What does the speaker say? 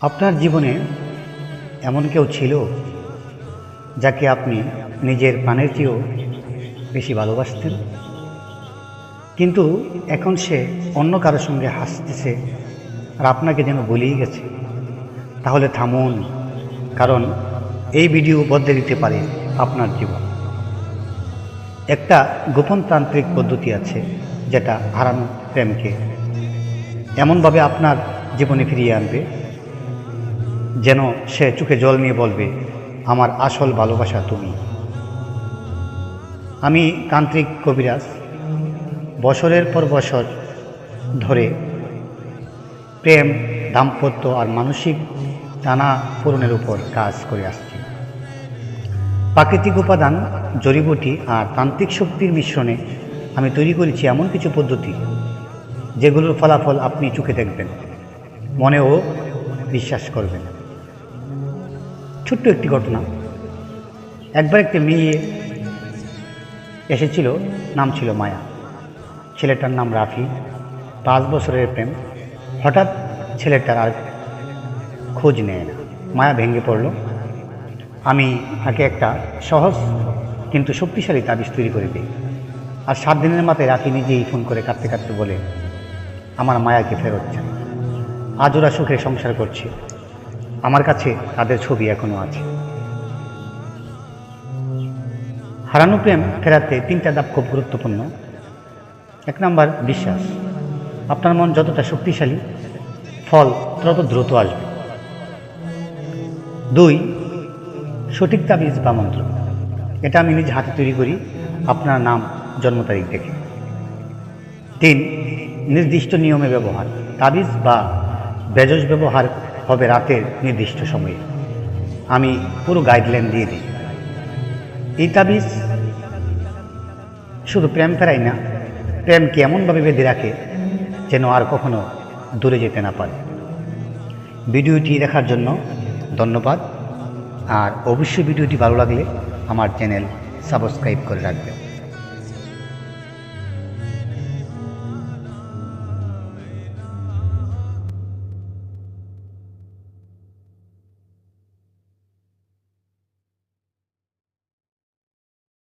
আপনার জীবনে এমন কেউ ছিল যাকে আপনি নিজের প্রাণের চেয়েও বেশি ভালোবাসতেন? কিন্তু এখন সে অন্য কারোর সঙ্গে হাসতেছে আর আপনাকে যেন বলেই গেছে, তাহলে থামুন, কারণ এই ভিডিও বদলে দিতে পারে আপনার জীবন। একটা গোপন তান্ত্রিক পদ্ধতি আছে যেটা হারানো প্রেমকে এমনভাবে আপনার জীবনে ফিরিয়ে আনবে। যেন সে চোখে জল নিয়ে বলবে, আমার আসল ভালোবাসা তুমি। আমি তান্ত্রিক কবিরাজ, বছরের পর বছর ধরে প্রেম, দাম্পত্য আর মানসিক টানা পূরণের উপর কাজ করে আসছি। প্রাকৃতিক উপাদান, জড়িবুটি আর তান্ত্রিক শক্তির মিশ্রণে আমি তৈরি করেছি এমন কিছু পদ্ধতি, যেগুলোর ফলাফল আপনি চোখে দেখবেন, মনেও বিশ্বাস করবেন। ছোট্ট একটি ঘটনা। একবার একটি মেয়ে এসেছিল, নাম ছিল মায়া। ছেলেটার নাম রাফি, পাঁচ বছরের প্রেম। হঠাৎ ছেলেটার আর খোঁজ নেয় না। মায়া ভেঙে পড়ল। আমি তাকে একটা সহজ কিন্তু শক্তিশালী তাবিজ তৈরি করে দিই। আর সাত দিনের মাথায় রাফি নিজেই ফোন করে কাঁদতে কাঁদতে বলে, আমার মায়াকে ফেরত চাই। আজ ওরা সুখে সংসার করছে। আমার কাছে তাদের ছবি এখনও আছে। হারানো প্রেম ফেরাতে তিনটা ধাপ খুব গুরুত্বপূর্ণ। এক নাম্বার, বিশ্বাস। আপনার মন যতটা শক্তিশালী, ফল তত দ্রুত আসবে। দুই, সঠিক তাবিজ বা মন্ত্র। এটা আমি নিজ হাতে তৈরি করি, আপনার নাম, জন্ম তারিখ দেখে। তিন, নির্দিষ্ট নিয়মে ব্যবহার। তাবিজ বা বেজস ব্যবহার হবে রাতের নির্দিষ্ট সময়ে। আমি পুরো গাইডলাইন দিয়ে দিই। এই তাবিজ শুধু প্রেম ফেরাই না, প্রেমকে এমনভাবে বেঁধে রাখে যেন আর কখনো দূরে যেতে না পারে। ভিডিওটি দেখার জন্য ধন্যবাদ। আর অবশ্যই ভিডিওটি ভালো লাগলে আমার চ্যানেল সাবস্ক্রাইব করে রাখবেন।